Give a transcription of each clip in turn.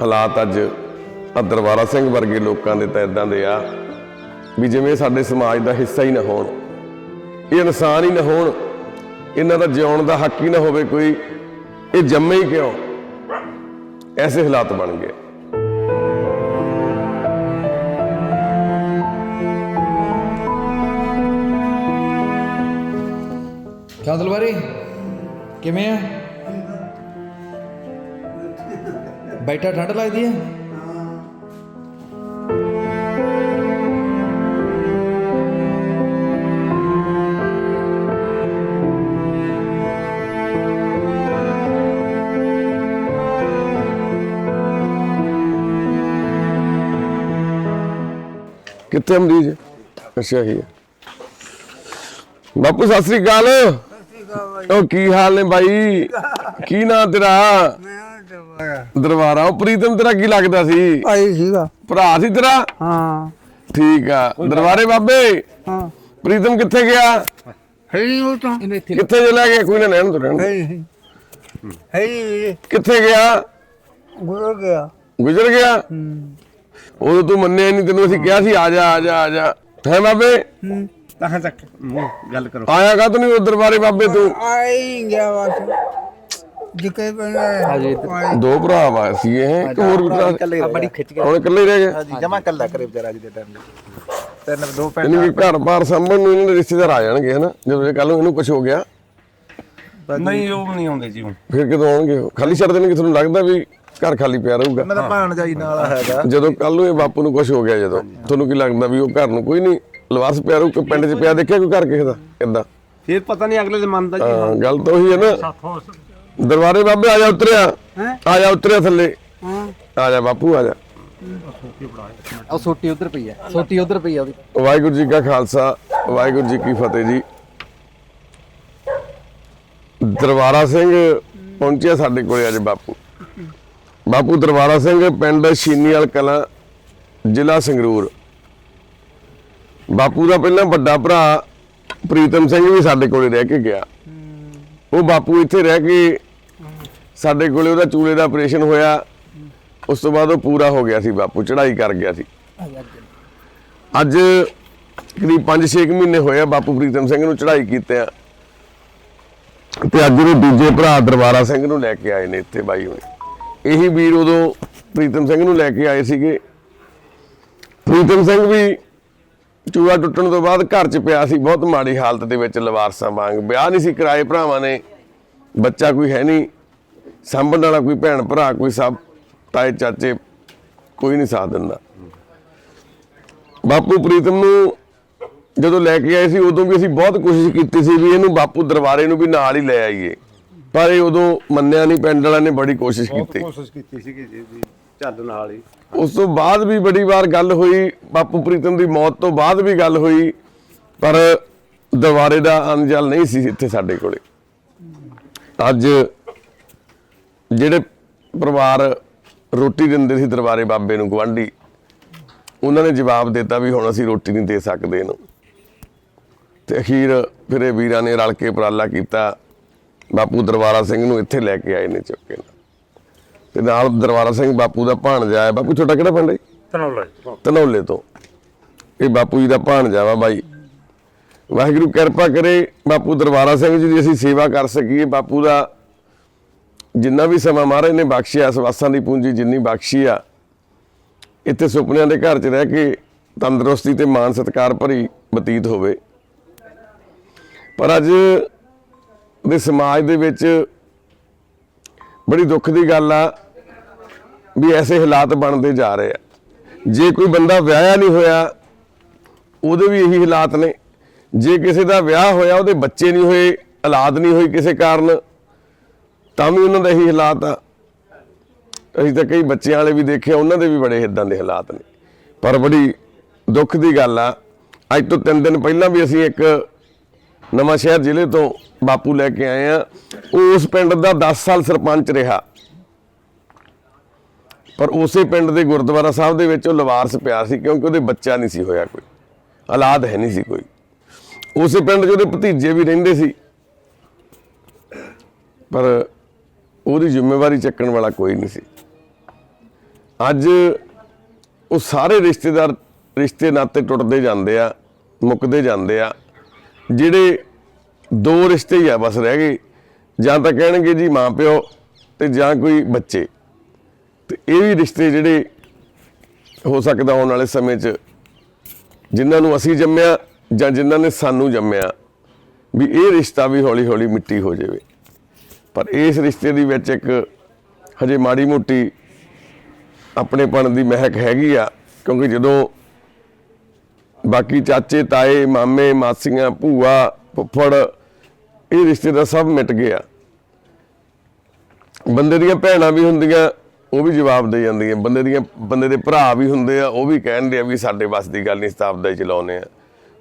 ਹਾਲਾਤ ਅੱਜ ਆਹ ਦਰਬਾਰਾ ਸਿੰਘ ਵਰਗੇ ਲੋਕਾਂ ਦੇ ਤਾਂ ਇਦਾਂ ਦੇ ਆ ਵੀ ਜਿਵੇਂ ਸਾਡੇ ਸਮਾਜ ਦਾ ਹਿੱਸਾ ਹੀ ਨਾ ਹੋਣ, ਇਹ ਇਨਸਾਨ ਹੀ ਨਾ ਹੋਣ, ਇਹਨਾਂ ਦਾ ਜਿਉਣ ਦਾ ਹੱਕ ਹੀ ਨਾ ਹੋਵੇ ਕੋਈ, ਇਹ ਜੰਮੇ ਹੀ ਕਿਉਂ? ਐਸੇ ਹਾਲਾਤ ਬਣ ਗਏ। ਕਿਉਂ ਦਲਵਾਰੀ ਕਿਵੇਂ ਆ? ਬੈਠਾ ਠੰਡ ਲੱਗਦੀ ਹੈ ਕਿੱਥੇ ਮਰੀਜ਼ ਅੱਛਾ ਹੀ ਹੈ ਬਾਪੂ ਸਤਿ ਸ੍ਰੀ ਅਕਾਲ। ਉਹ ਕੀ ਹਾਲ ਨੇ ਬਾਈ? ਕੀ ਨਾਂ ਤੇਰਾ? ਦਰਬਾਰਾ। ਉਹ ਪ੍ਰੀਤਮ ਤੇਰਾ ਕੀ ਲੱਗਦਾ ਸੀ? ਭਾਈ ਸੀਗਾ। ਭਰਾ ਸੀ ਤੇਰਾ? ਹਾਂ। ਠੀਕ ਆ। ਦਰਬਾਰੇ ਬਾਬੇ? ਹਾਂ। ਪ੍ਰੀਤਮ ਕਿੱਥੇ ਗਿਆ? ਹੈ ਨਹੀਂ ਉਹ ਤਾਂ। ਕਿੱਥੇ ਚਲਾ ਗਿਆ? ਕੋਈ ਨਾ ਰਹਿਣ ਤੋਂ ਰਹਿਣ ਹੈ ਹੈ। ਕਿੱਥੇ ਗਿਆ? ਗੁਜ਼ਰ ਗਿਆ। ਗੁਜ਼ਰ ਗਿਆ? ਹੂੰ। ਉਦੋਂ ਤੂੰ ਮੰਨਿਆ ਨਹੀਂ ਤੈਨੂੰ ਅਸੀਂ ਕਿਹਾ ਸੀ ਆ ਜਾ ਆ ਜਾ ਆ ਜਾ। ਹੈ ਬਾਬੇ? ਹੂੰ। ਕਹਾਂ ਤੱਕ ਗੱਲ ਕਰੋ। ਆਇਆ ਕਾ ਤੂੰ ਨਹੀਂ ਉਹ ਦਰਬਾਰੇ ਬਾਬੇ ਤੂੰ? ਆਈ ਗਿਆ ਬਸ। ਜਿੱਕੇ ਹਾਂਜੀ, ਦੋ ਭਰਾ ਵਾ ਸੀ ਇਹ ਇੱਕ ਹੋਰ ਵੀ ਭਰਾ। ਬੜੀ ਖਿੱਚ ਗਿਆ। ਹੁਣ ਇਕੱਲੇ ਹੀ ਰਹਿ ਗਏ। ਹਾਂਜੀ ਜਮਾ ਕੱਲਾ ਕਰੇ ਵਿਚਾਰਾ ਅੱਜ ਦੇ ਟਾਈਮ ਤਿੰਨ ਦੋ ਯਾਨੀ ਪੈਣ ਕਿ ਘਰ ਬਾਰ ਸੰਭਣ ਨੂੰ ਇਹਨਾਂ ਦੇ ਰਿਸ਼ਤੇਦਾਰ ਆ ਜਾਣਗੇ ਹਨਾ? ਜਦੋਂ ਕੱਲ ਨੂੰ ਇਹਨੂੰ ਕੁਝ ਹੋ ਗਿਆ। ਨਹੀਂ ਉਹ ਨਹੀਂ ਆਉਂਦੇ ਜੀ ਹੁਣ। ਫਿਰ ਕਦੋਂ ਆਉਣਗੇ ਉਹ? ਖਾਲੀ ਛੱਡ ਦੇਣਗੇ ਤੁਹਾਨੂੰ ਲੱਗਦਾ ਵੀ ਘਰ ਖਾਲੀ ਪਿਆ ਰਹੂਗਾ। ਉਹਨਾਂ ਦਾ ਭਾਣ ਜਾਈ ਨਾਲ ਹੈਗਾ। ਜਦੋਂ ਕੱਲ ਨੂੰ ਇਹ ਬਾਪੂ ਨੂੰ ਕੁਝ ਹੋ ਗਿਆ ਜਦੋਂ ਤੁਹਾਨੂੰ ਕੀ ਲੱਗਦਾ ਵੀ ਉਹ ਘਰ ਨੂੰ ਕੋਈ ਨਹੀਂ ਲਵਾਰਸ ਪਿਆ ਰਹੂ ਕੋਈ ਪਿੰਡ 'ਚ ਪਿਆ ਦੇਖਿਆ ਕੋਈ ਘਰ ਕਿਸੇ ਦਾ? ਕਿੱਦਾਂ ਫਿਰ ਪਤਾ ਨਹੀਂ ਅਗਲੇ ਦੇ ਮਨ ਦਾ ਜੀ ਹਾਂ ਗੱਲ ਤਾਂ ਉਹੀ ਹੈ ਨਾ। ਦਰਬਾਰੇ ਬਾਬੇ ਆ ਜਾ ਉਤਰਿਆ। ਹੈਂ? ਆ ਜਾ ਉਤਰਿਆ ਥੱਲੇ। ਹਾਂ। ਆ ਜਾ ਬਾਪੂ ਆ ਜਾ। ਉਹ ਸੋਟੀ ਉਧਰ ਪਈ ਹੈ। ਸੋਟੀ ਉਧਰ ਪਈ ਆ ਉਹਦੀ। ਵਾਹਿਗੁਰੂ ਜੀ ਕਾ ਖਾਲਸਾ ਵਾਹਿਗੁਰੂ ਜੀ ਕੀ ਫਤਿਹ ਜੀ। ਦਰਬਾਰਾ ਸਿੰਘ ਪਹੁੰਚਿਆ ਸਾਡੇ ਕੋਲੇ ਅੱਜ ਬਾਪੂ। ਬਾਪੂ ਦਰਬਾਰਾ ਸਿੰਘ ਪਿੰਡ ਸ਼ੀਨੀਵਾਲ ਕਲਾਂ ਜ਼ਿਲ੍ਹਾ ਸੰਗਰੂਰ। ਬਾਪੂ ਦਾ ਪਹਿਲਾਂ ਵੱਡਾ ਭਰਾ ਪ੍ਰੀਤਮ ਸਿੰਘ ਵੀ ਸਾਡੇ ਕੋਲੇ ਰਹਿ ਕੇ ਗਿਆ। ਉਹ ਬਾਪੂ ਇੱਥੇ ਰਹਿ ਕੇ ਸਾਡੇ ਕੋਲੇ ਉਹਦਾ ਚੂਲੇ ਦਾ ਆਪਰੇਸ਼ਨ ਹੋਇਆ, ਉਸ ਤੋਂ ਬਾਅਦ ਉਹ ਪੂਰਾ ਹੋ ਗਿਆ ਸੀ ਬਾਪੂ ਚੜਾਈ ਕਰ ਗਿਆ ਸੀ। ਅੱਜ ਕਰੀਬ 5-6 ਮਹੀਨੇ ਹੋਏ ਆ ਬਾਪੂ ਪ੍ਰੀਤਮ ਸਿੰਘ ਨੂੰ ਚੜਾਈ ਕੀਤੇ ਆ। ਤੇ ਅੱਜ ਉਹ ਦੂਜੇ ਭਰਾ ਦਰਬਾਰਾ ਸਿੰਘ ਨੂੰ ਲੈ ਕੇ ਆਏ ਨੇ ਇੱਥੇ ਬਾਈ ਹੋਣੀ। ਇਹੀ ਵੀਰ ਉਦੋਂ ਪ੍ਰੀਤਮ ਸਿੰਘ ਨੂੰ ਲੈ ਕੇ ਆਏ ਸੀਗੇ। ਪ੍ਰੀਤਮ ਸਿੰਘ ਵੀ ਚੂਹਾ ਟੁੱਟਣ ਤੋਂ ਬਾਅਦ ਘਰ 'ਚ ਪਿਆ ਸੀ, ਬਹੁਤ ਮਾੜੀ ਹਾਲਤ ਦੇ ਵਿੱਚ ਲਵਾਰਸਾਂ ਵਾਂਗ। ਵਿਆਹ ਨਹੀਂ ਸੀ ਕਰਾਏ ਭਰਾਵਾਂ ਨੇ, ਬੱਚਾ ਕੋਈ ਹੈ ਨਹੀਂ। ਸਾਂਭਣ ਵਾਲਾ ਕੋਈ ਭੈਣ ਭਰਾ ਕੋਈ ਸਭ ਤਾਏ ਚਾਚੇ ਕੋਈ ਨਹੀਂ ਸਾਥ ਦਿੰਦਾ। ਬਾਪੂ ਪ੍ਰੀਤਮ ਨੂੰ ਜਦੋਂ ਲੈ ਕੇ ਆਏ ਸੀ ਉਦੋਂ ਵੀ ਅਸੀਂ ਬਹੁਤ ਕੋਸ਼ਿਸ਼ ਕੀਤੀ ਸੀ ਵੀ ਇਹਨੂੰ ਬਾਪੂ ਦਰਬਾਰੇ ਨੂੰ ਵੀ ਨਾਲ ਹੀ ਲੈ ਆਈਏ। ਪਰ ਇਹ ਉਦੋਂ ਮੰਨਿਆ ਨਹੀਂ ਪਿੰਡ ਵਾਲਿਆਂ ਨੇ ਬੜੀ ਕੋਸ਼ਿਸ਼ ਕੀਤੀ। ਕੋਸ਼ਿਸ਼ ਕੀਤੀ ਸੀ ਕਿ ਜੀ ਚੱਲ ਨਾਲ ਹੀ। ਉਸ ਤੋਂ ਬਾਅਦ ਵੀ ਬੜੀ ਵਾਰ ਗੱਲ ਹੋਈ ਬਾਪੂ ਪ੍ਰੀਤਮ ਦੀ ਮੌਤ ਤੋਂ ਬਾਅਦ ਵੀ ਗੱਲ ਹੋਈ ਪਰ ਦਰਬਾਰੇ ਦਾ ਅੰਜਲ ਨਹੀਂ ਸੀ ਇੱਥੇ ਸਾਡੇ ਕੋਲੇ। ਅੱਜ ਜਿਹੜੇ ਪਰਿਵਾਰ ਰੋਟੀ ਦਿੰਦੇ ਸੀ ਦਰਬਾਰੇ ਬਾਬੇ ਨੂੰ ਗਵਾਂਢੀ ਉਹਨਾਂ ਨੇ ਜਵਾਬ ਦਿੱਤਾ ਵੀ ਹੁਣ ਅਸੀਂ ਰੋਟੀ ਨਹੀਂ ਦੇ ਸਕਦੇ ਇਹਨੂੰ। ਤੇ ਅਖੀਰ ਫਿਰ ਇਹ ਵੀਰਾਂ ਨੇ ਰਲ ਕੇ ਉਪਰਾਲਾ ਕੀਤਾ। ਬਾਪੂ ਦਰਬਾਰਾ ਸਿੰਘ ਨੂੰ ਇੱਥੇ ਲੈ ਕੇ ਆਏ ਨੇ ਚੁੱਕ ਕੇ। ਤੇ ਨਾਲ ਦਰਬਾਰਾ ਸਿੰਘ ਬਾਪੂ ਦਾ ਭਾਣਜਾ ਹੈ। ਬਾਪੂ ਛੋਟਾ ਕਿਹੜਾ ਪਿੰਡ ਹੈ ਤਨੌਲੇ ਤਨੌਲੇ ਤੋਂ। ਇਹ ਬਾਪੂ ਜੀ ਦਾ ਭਾਣਜਾ ਵਾ ਬਾਈ। ਵਾਹਿਗੁਰੂ ਕਿਰਪਾ ਕਰੇ ਬਾਪੂ ਦਰਬਾਰਾ ਸਿੰਘ ਜੀ ਦੀ ਅਸੀਂ ਸੇਵਾ ਕਰ ਸਕੀਏ। ਬਾਪੂ ਦਾ ਜਿੰਨਾ ਵੀ ਸਮਾਂ ਮਹਾਰਾਜ ਨੇ ਬਖਸ਼ਿਆ ਸਵਾਸਾਂ ਦੀ ਪੂੰਜੀ ਜਿੰਨੀ ਬਖਸ਼ੀ ਆ, ਇੱਥੇ ਸੁਪਨਿਆਂ ਦੇ ਘਰ 'ਚ ਰਹਿ ਕੇ ਤੰਦਰੁਸਤੀ ਤੇ ਮਾਨ ਸਤਿਕਾਰ ਭਰੀ ਬਤੀਤ ਹੋਵੇ। ਪਰ ਅੱਜ ਦੇ ਸਮਾਜ ਦੇ ਵਿੱਚ ਬੜੀ ਦੁੱਖ ਦੀ ਗੱਲ ਆ ਵੀ ਐਸੇ ਹਾਲਾਤ ਬਣਦੇ ਜਾ ਰਹੇ ਆ। ਜੇ ਕੋਈ ਬੰਦਾ ਵਿਆਹਿਆ ਨਹੀਂ ਹੋਇਆ, ਉਹਦੇ ਵੀ ਇਹੀ ਹਾਲਾਤ ਨੇ। ਜੇ ਕਿਸੇ ਦਾ ਵਿਆਹ ਹੋਇਆ, ਉਹਦੇ ਬੱਚੇ ਨਹੀਂ ਹੋਏ, ਔਲਾਦ ਨਹੀਂ ਹੋਈ ਕਿਸੇ ਕਾਰਨ ਤਾਂ ਵੀ ਉਹਨਾਂ ਦਾ ਇਹੀ ਹਾਲਾਤ ਆ। ਅਸੀਂ ਤਾਂ ਕਈ ਬੱਚਿਆਂ ਵਾਲੇ ਵੀ ਦੇਖੇ ਉਹਨਾਂ ਦੇ ਵੀ ਬੜੇ ਇਦਾਂ ਦੇ ਹਾਲਾਤ ਨੇ। ਪਰ ਬੜੀ ਦੁੱਖ ਦੀ ਗੱਲ ਆ, ਅੱਜ ਤੋਂ 3 ਦਿਨ ਪਹਿਲਾਂ ਵੀ ਅਸੀਂ ਇੱਕ ਨਵਾਂ ਸ਼ਹਿਰ ਜ਼ਿਲ੍ਹੇ ਤੋਂ ਬਾਪੂ ਲੈ ਕੇ ਆਏ ਆ। ਉਸ ਪਿੰਡ ਦਾ 10 ਸਾਲ ਸਰਪੰਚ ਰਿਹਾ। ਪਰ ਉਸੇ ਪਿੰਡ ਦੇ ਗੁਰਦੁਆਰਾ ਸਾਹਿਬ ਦੇ ਵਿੱਚ ਉਹ ਲਵਾਰਸ ਪਿਆ ਸੀ, ਕਿਉਂਕਿ ਉਹਦੇ ਬੱਚਾ ਨਹੀਂ ਸੀ ਹੋਇਆ ਕੋਈ। ਔਲਾਦ ਹੈ ਨਹੀਂ ਸੀ ਕੋਈ। ਉਸੇ ਪਿੰਡ 'ਚ ਉਹਦੇ ਭਤੀਜੇ ਵੀ ਰਹਿੰਦੇ ਸੀ। ਪਰ ਉਹਦੀ ਜ਼ਿੰਮੇਵਾਰੀ ਚੱਕਣ ਵਾਲਾ ਕੋਈ ਨਹੀਂ ਸੀ। ਅੱਜ ਉਹ ਸਾਰੇ ਰਿਸ਼ਤੇਦਾਰ ਰਿਸ਼ਤੇ ਨਾਤੇ ਟੁੱਟਦੇ ਜਾਂਦੇ ਆ, ਮੁੱਕਦੇ ਜਾਂਦੇ ਆ। ਜਿਹੜੇ ਦੋ ਰਿਸ਼ਤੇ ਹੀ ਆ, ਬਸ ਰਹਿ ਗਏ। ਜਾਂ ਤਾਂ ਕਹਿਣਗੇ ਜੀ ਮਾਂ ਪਿਓ ਤੇ ਜਾਂ ਕੋਈ ਬੱਚੇ। ਤੇ ਇਹ ਵੀ ਰਿਸ਼ਤੇ ਜਿਹੜੇ ਹੋ ਸਕਦਾ ਆਉਣ ਵਾਲੇ ਸਮੇਂ 'ਚ ਜਿਨ੍ਹਾਂ ਨੂੰ ਅਸੀਂ ਜੰਮਿਆ ਜਾਂ ਜਿਨ੍ਹਾਂ ਨੇ ਸਾਨੂੰ ਜੰਮਿਆ, ਵੀ ਇਹ ਰਿਸ਼ਤਾ ਵੀ ਹੌਲੀ ਹੌਲੀ ਮਿੱਟੀ ਹੋ ਜਾਵੇ। ਪਰ ਇਸ ਰਿਸ਼ਤੇ ਦੇ ਵਿੱਚ ਇੱਕ ਹਜੇ ਮਾੜੀ ਮੋਟੀ ਆਪਣੇਪਣ ਦੀ ਮਹਿਕ ਹੈਗੀ ਆ, ਕਿਉਂਕਿ ਜਦੋਂ ਬਾਕੀ ਚਾਚੇ, ਤਾਏ, ਮਾਮੇ, ਮਾਸੀਆਂ, ਭੂਆ, ਫੁੱਫੜ, ਇਹ ਰਿਸ਼ਤੇ ਦਾ ਸਭ ਮਿਟ ਗਿਆ ਬੰਦੇ ਦੀਆਂ ਭੈਣਾਂ ਵੀ ਹੁੰਦੀਆਂ, ਉਹ ਵੀ ਜਵਾਬ ਦੇ ਜਾਂਦੀਆਂ। ਬੰਦੇ ਦੀਆਂ, ਬੰਦੇ ਦੇ ਭਰਾ ਵੀ ਹੁੰਦੇ ਆ, ਉਹ ਵੀ ਕਹਿੰਦੇ ਆ ਵੀ ਸਾਡੇ ਬਸ ਦੀ ਗੱਲ ਨਹੀਂ ਸ਼ਤਾਬ ਦੇ ਚਲਾਉਨੇ ਆ।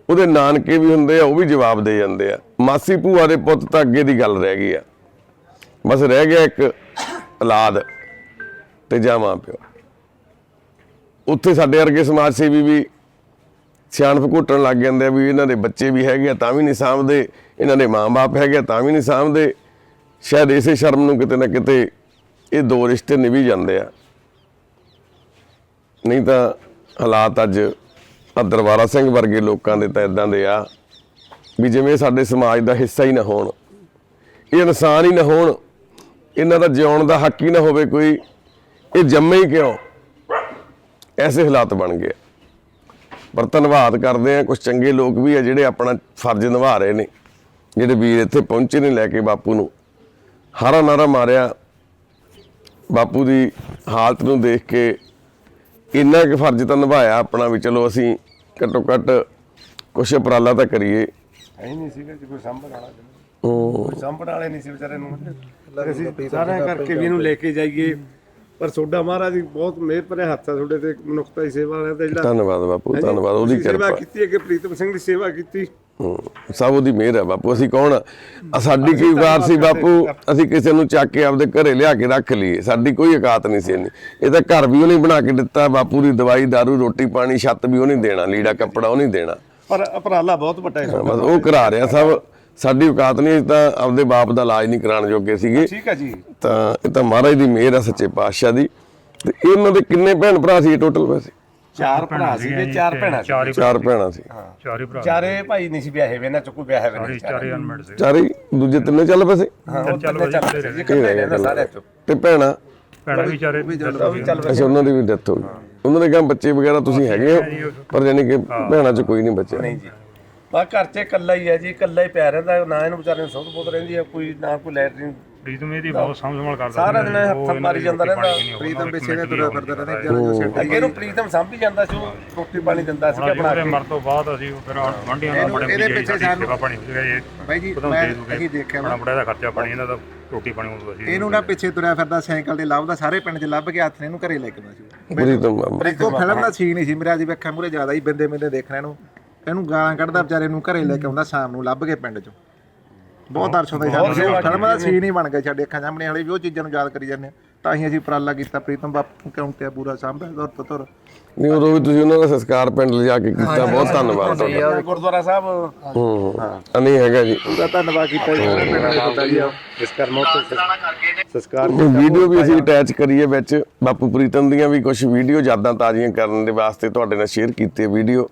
ਉਹਦੇ ਨਾਨਕੇ ਵੀ ਹੁੰਦੇ ਆ, ਉਹ ਵੀ ਜਵਾਬ ਦੇ ਜਾਂਦੇ ਆ। ਮਾਸੀ ਭੂਆ ਦੇ ਪੁੱਤ ਤਾਂ ਅੱਗੇ ਦੀ ਗੱਲ ਰਹਿ ਗਈ ਆ। ਬਸ ਰਹਿ ਗਿਆ ਇੱਕ ਔਲਾਦ ਤੇ ਜਾਂ ਮਾਂ ਪਿਓ। ਉੱਥੇ ਸਾਡੇ ਵਰਗੇ ਸਮਾਜ ਸੇਵੀ ਵੀ ਸਿਆਣਪ ਘੁੱਟਣ ਲੱਗ ਜਾਂਦੇ ਆ ਵੀ ਇਹਨਾਂ ਦੇ ਬੱਚੇ ਵੀ ਹੈਗੇ ਆ ਤਾਂ ਵੀ ਨਹੀਂ ਸਾਂਭਦੇ, ਇਹਨਾਂ ਦੇ ਮਾਂ-ਬਾਪ ਹੈਗੇ ਆ ਤਾਂ ਵੀ ਨਹੀਂ ਸਾਂਭਦੇ। ਸ਼ਾਇਦ ਇਸੇ ਸ਼ਰਮ ਨੂੰ ਕਿਤੇ ਨਾ ਕਿਤੇ ਇਹ ਦੋ ਰਿਸ਼ਤੇ ਨਿਭੀ ਜਾਂਦੇ ਆ। ਨਹੀਂ ਤਾਂ ਹਾਲਾਤ ਅੱਜ ਆ ਦਰਬਾਰਾ ਸਿੰਘ ਵਰਗੇ ਲੋਕਾਂ ਦੇ ਤਾਂ ਇਦਾਂ ਦੇ ਆ ਵੀ ਜਿਵੇਂ ਸਾਡੇ ਸਮਾਜ ਦਾ ਹਿੱਸਾ ਹੀ ਨਾ ਹੋਣ, ਇਹ ਇਨਸਾਨ ਹੀ ਨਾ ਹੋਣ ਇਹਨਾਂ ਦਾ ਜਿਉਣ ਦਾ ਹੱਕ ਹੀ ਨਾ ਹੋਵੇ ਕੋਈ, ਇਹ ਜੰਮੇ ਹੀ ਕਿਉਂ? ਐਸੇ ਹਾਲਾਤ ਬਣ ਗਏ। ਪਰ ਧੰਨਵਾਦ ਕਰਦੇ ਆ ਕੁਝ ਚੰਗੇ ਲੋਕ ਵੀ ਆ ਜਿਹੜੇ ਆਪਣਾ ਫਰਜ਼ ਨਿਭਾ ਰਹੇ ਨੇ, ਜਿਹੜੇ ਵੀਰ ਇੱਥੇ ਪਹੁੰਚੇ ਨੇ ਲੈ ਕੇ ਬਾਪੂ ਨੂੰ। ਹਾਰਾ ਨਾਰਾ ਮਾਰਿਆ। ਬਾਪੂ ਦੀ ਹਾਲਤ ਨੂੰ ਦੇਖ ਕੇ ਇੰਨਾ ਕੁ ਫਰਜ਼ ਤਾਂ ਨਿਭਾਇਆ ਆਪਣਾ ਵੀ ਚਲੋ ਅਸੀਂ ਘੱਟੋ ਘੱਟ ਕੁਛ ਉਪਰਾਲਾ ਤਾਂ ਕਰੀਏ। ਐ ਨਹੀਂ ਸੀਗਾ ਜੀ, ਕੋਈ ਸਾਂਭਣ ਵਾਲਾ ਉਹ ਸਾਂਭਣ ਵਾਲੇ ਨਹੀਂ ਸੀ ਵਿਚਾਰੇ ਨੂੰ। ਅਸੀਂ ਸਾਰਿਆਂ ਕਰਕੇ ਵੀ ਇਹਨੂੰ ਲੈ ਕੇ ਜਾਈਏ। ਪਰ ਤੁਹਾਡਾ ਮਹਾਰਾਜ ਜੀ ਬਹੁਤ ਮਿਹਰ ਭਰੇ ਹੱਥ ਆ ਤੁਹਾਡੇ ਤੇ ਮਨੁੱਖਤਾ ਦੀ ਸੇਵਾ ਵਾਲਿਆਂ ਤੇ ਜਿਹੜਾ ਧੰਨਵਾਦ ਬਾਪੂ ਧੰਨਵਾਦ ਉਹਦੀ ਤੁਸੀਂ ਸੇਵਾ ਕਿਰਪਾ। ਕੀਤੀ ਅੱਗੇ ਪ੍ਰੀਤਮ ਸਿੰਘ ਦੀ ਸੇਵਾ ਕੀਤੀ? ਹੂੰ, ਸਭ ਉਹਦੀ ਮਿਹਰ ਹੈ ਬਾਪੂ ਅਸੀਂ ਕੌਣ ਸਾਡੀ ਕੀ ਔਕਾਤ ਸੀ ਬਾਪੂ? ਅਸੀਂ ਕਿਸੇ ਨੂੰ ਚੱਕ ਕੇ ਆਪਦੇ ਘਰੇ ਲਿਆ ਕੇ ਰੱਖ ਲਈਏ ਸਾਡੀ ਕੋਈ ਔਕਾਤ ਨਹੀਂ ਸੀ ਇੰਨੀ। ਇਹ ਤਾਂ ਘਰ ਵੀ ਉਹਨੇ ਬਣਾ ਕੇ ਦਿੱਤਾ ਬਾਪੂ ਦੀ ਦਵਾਈ ਦਾਰੂ ਰੋਟੀ ਪਾਣੀ ਛੱਤ ਵੀ ਉਹਨੇ ਦੇਣਾ ਲੀੜਾ ਕੱਪੜਾ ਉਹਨੇ ਦੇਣਾ। ਪਰ ਉਪਰਾਲਾ ਬਹੁਤ ਵੱਡਾ ਹੈ ਬਸ ਉਹ ਕਰਾ ਰਿਹਾ ਸਭ। ਸਾਡੀ ਔਕਾਤ ਨਹੀਂ ਅਸੀਂ ਤਾਂ ਆਪਦੇ ਬਾਪ ਦਾ ਇਲਾਜ ਨਹੀਂ ਕਰਾਉਣ ਜੋਗੇ ਸੀਗੇ। ਠੀਕ ਹੈ ਜੀ। ਤਾਂ ਇਹ ਤਾਂ ਮਹਾਰਾਜ ਦੀ ਮਿਹਰ ਆ ਸੱਚੇ ਪਾਤਸ਼ਾਹ ਦੀ। ਤੇ ਇਹਨਾਂ ਦੇ ਕਿੰਨੇ ਭੈਣ ਭਰਾ ਸੀ ਟੋਟਲ ਵੈਸੇ? ਚਾਰ ਭਰਾ ਸੀਗੇ ਚਾਰ ਭੈਣਾਂ ਸੀ ਚਾਰੇ ਚਾਰ ਭੈਣਾਂ ਸੀ। ਚਾਰੇ ਭਰਾ ਚਾਰੇ ਭਾਈ ਨਹੀਂ ਸੀ ਵਿਆਹੇ ਵੇ ਨਾ ਚੁੱਕੂ ਵਿਆਹੇ ਵੇ ਚਾਰੇ ਨਹੀਂ ਚਾਰੇ ਅਨਮੈਡ ਸੀ ਚਾਰੇ ਦੂਜੇ ਤਿੰਨੇ ਚੱਲ ਪਏ ਸੀ? ਹਾਂ ਚੱਲ ਚੱਲ ਜੀ ਰਹਿੰਦਾ ਗਿਆ ਸਾਰੇ ਚੋਂ। ਤੇ ਭੈਣਾਂ? ਭੈਣਾਂ ਵੀ ਚਾਰੇ ਉਹ ਵੀ ਚੱਲ ਅੱਛਾ ਉਹਨਾਂ ਦੀ ਵੀ ਡੈਥ ਹੋ ਗਈ। ਉਹਨਾਂ ਦੇ ਕਹਾਂ ਬੱਚੇ ਵਗੈਰਾ ਤੁਸੀਂ ਹੈਗੇ ਹੋ ਪਰ ਯਾਨੀ ਕਿ ਭੈਣਾਂ 'ਚ ਕੋਈ ਨਹੀਂ ਬਚਿਆ। ਨਹੀਂ ਜੀ। ਬਾ ਘਰ 'ਚ ਇਕੱਲਾ ਹੀ ਹੈ ਜੀ ਇਕੱਲਾ ਹੀ ਪਿਆ ਰਹਿੰਦਾ ਨਾ ਇਹਨੂੰ ਵਿਚਾਰੇ ਨੂੰ ਸੁੱਧ ਬੁੱਧ ਰਹਿੰਦੀ ਹੈ ਕੋਈ ਨਾ ਕੋਈ ਲੈਟਰਿਨ ਪ੍ਰੀਤਮ ਇਹਦੀ ਬਹੁਤ ਸਾਂਭ ਸੰਭਾਲ ਕਰਦਾ ਸਾਰਾ ਸੀ। ਦਿਨ ਹੱਥਾਂ ਇਹਨਾਂ ਮਾਰੀ ਜਾਂਦਾ ਰਹਿੰਦਾ। ਪ੍ਰੀਤਮ ਪਿੱਛੇ ਨੇ ਤੁਰਿਆ ਫਿਰਦਾ ਰਹਿੰਦਾ। ਜਦੋਂ ਸਿਰ ਅੱਗੇ ਨੂੰ ਪ੍ਰੀਤਮ ਸਾਂਭੀ ਜਾਂਦਾ ਸੀ ਉਹ ਰੋਟੀ ਪਾਣੀ ਦਿੰਦਾ ਸੀ ਹੁਣ ਕਿ ਮਰ ਤੋਂ ਬਾਅਦ ਅਸੀਂ ਫਿਰ ਦਾ ਇਹਨੂੰ- ਬੜੇ ਇਹਦੇ ਬੜੀ ਪਿੱਛੇ ਸਾਨੂੰ- ਪਾਣੀ ਇਹ ਬਾਈ ਜੀ ਮੈਂ ਅਸੀਂ ਦੇਖਿਆ ਆਪਣਾ ਬੜਾ ਦਾ ਖਰਚਾ ਪਾਣੀ ਇਹਨਾਂ ਦਾ ਰੋਟੀ ਪਾਣੀ ਉਦੋਂ ਅਸੀਂ ਇਹਨੂੰ ਨਾ ਪਿੱਛੇ ਤੁਰਿਆ ਫਿਰਦਾ ਸਾਈਕਲ ਤੇ ਲੱਭਦਾ ਸਾਰੇ ਪਿੰਡ 'ਚ ਲੱਭ ਕੇ ਹੱਥ ਨੇ ਇਹਨੂੰ ਘਰੇ ਲੈ ਕੇ ਆਉਂਦਾ ਸੀ ਬੁਰੀ ਤੋਂ ਇੱਕੋ ਫਿਲਮ ਦਾ ਸੀਨ ਹੀ ਸੀ ਮੇਰੇ ਅੱਜ ਵੇਖਿਆ ਮੂਰੇ ਜ਼ਿਆਦਾ ਹੀ ਬਿੰਦੇ ਬਿੰਦੇ ਦੇਖਣਾ ਇਹਨੂੰ ਇਹਨੂੰ ਗਾਲਾਂ ਕੱਢਦਾ ਵਿਚਾਰੇ ਨੂੰ ਘਰੇ ਲੈ ਕੇ ਆਉਂਦਾ ਸ਼ਾਮ ਨੂੰ ਲੱਭ ਕੇ ਪਿੰਡ 'ਚੋਂ। ਬਹੁਤ ਅਰਸ਼ ਹੁੰਦਾ ਸੀ ਸਾਨੂੰ। ਫਿਲਮ ਦਾ ਸੀਨ ਹੀ ਬਣ ਗਿਆ ਸਾਡੇ ਅੱਖਾਂ ਸਾਹਮਣੇ ਹਲੇ ਵੀ ਉਹ ਚੀਜ਼ਾਂ ਨੂੰ ਯਾਦ ਕਰੀ ਜਾਂਦੇ ਹਾਂ। ਤਾਂ ਹੀ ਅਸੀਂ ਉਪਰਾਲਾ ਕੀਤਾ ਪ੍ਰੀਤਮ ਬਾਪੂ ਕਿਉਂ ਤੇ ਪੂਰਾ ਸਾਂਭਿਆ ਦੁਰ ਤੋਂ ਤੁਰ ਨਹੀਂ ਉਦੋਂ ਵੀ ਤੁਸੀਂ ਉਹਨਾਂ ਦਾ ਸੰਸਕਾਰ ਪਿੰਡ ਲਿਜਾ ਕੇ ਕੀਤਾ ਬਹੁਤ ਧੰਨਵਾਦ ਤੁਹਾਡਾ। ਗੁਰਦੁਆਰਾ ਸਾਹਿਬ। ਹੂੰ ਹਾਂ। ਨਹੀਂ ਹੈਗਾ ਜੀ। ਪੂਰਾ ਧੰਨਵਾਦ ਕੀਤਾ ਜੀ ਸਾਰੇ ਪਿੰਡ ਦੇ ਤੁਹਾਡਾ ਜੀ। ਇਸ ਕਰਮ ਉੱਤੇ ਸੰਸਕਾਰ ਵੀਡੀਓ ਵੀ ਅਸੀਂ ਅਟੈਚ ਕਰੀਏ ਵਿੱਚ ਬਾਪੂ ਪ੍ਰੀਤਮ ਦੀਆਂ ਵੀ ਕੁਝ ਵੀਡੀਓ ਯਾਦਾਂ ਤਾਜ਼ੀਆਂ ਕਰਨ ਦੇ ਵਾਸਤੇ ਤੁਹਾਡੇ ਨਾਲ ਸ਼ੇਅਰ ਕੀਤੀ ਵੀਡੀਓ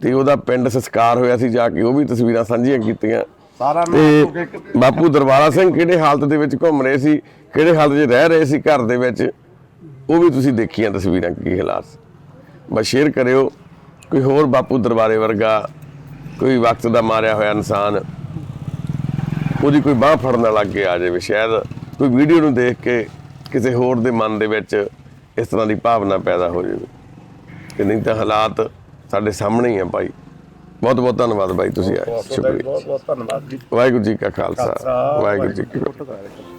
ਤੇ ਉਹਦਾ ਪਿੰਡ ਸੰਸਕਾਰ ਹੋਇਆ ਸੀ ਜਾ ਕੇ ਉਹ ਵੀ ਤਸਵੀਰਾਂ ਸਾਂਝੀਆਂ ਕੀਤੀਆਂ। ਸਾਰਾ ਤੇ ਬਾਪੂ ਦਰਬਾਰਾ ਸਿੰਘ ਕਿਹੜੇ ਹਾਲਤ ਦੇ ਵਿੱਚ ਘੁੰਮ ਰਹੇ ਸੀ ਕਿਹੜੇ ਹਾਲਤ 'ਚ ਰਹਿ ਰਹੇ ਸੀ ਘਰ ਦੇ ਵਿੱਚ ਉਹ ਵੀ ਤੁਸੀਂ ਦੇਖੀਆਂ ਤਸਵੀਰਾਂ ਕੀ ਹਾਲਾਤ। ਬਸ ਸ਼ੇਅਰ ਕਰਿਓ ਕੋਈ ਹੋਰ ਬਾਪੂ ਦਰਬਾਰੇ ਵਰਗਾ ਕੋਈ ਵਕਤ ਦਾ ਮਾਰਿਆ ਹੋਇਆ ਇਨਸਾਨ ਉਹਦੀ ਕੋਈ ਬਾਹ ਫੜਨ ਵਾਲਾ ਅੱਗੇ ਆ ਜਾਵੇ ਸ਼ਾਇਦ ਕੋਈ ਵੀਡੀਓ ਨੂੰ ਦੇਖ ਕੇ ਕਿਸੇ ਹੋਰ ਦੇ ਮਨ ਦੇ ਵਿੱਚ ਇਸ ਤਰ੍ਹਾਂ ਦੀ ਭਾਵਨਾ ਪੈਦਾ ਹੋ ਜਾਵੇ। ਤੇ ਨਹੀਂ ਤਾਂ ਹਾਲਾਤ ਸਾਡੇ ਸਾਹਮਣੇ ਹੀ ਆ ਭਾਈ। ਬਹੁਤ ਬਹੁਤ ਧੰਨਵਾਦ ਭਾਈ ਤੁਸੀਂ ਆਏ। ਸ਼ੁਕਰੀਆ ਬਹੁਤ ਬਹੁਤ ਧੰਨਵਾਦ ਜੀ। ਵਾਹਿਗੁਰੂ ਜੀ ਕਾ ਖਾਲਸਾ। ਵਾਹਿਗੁਰੂ ਜੀ ਕੀ ਫਤਿਹ।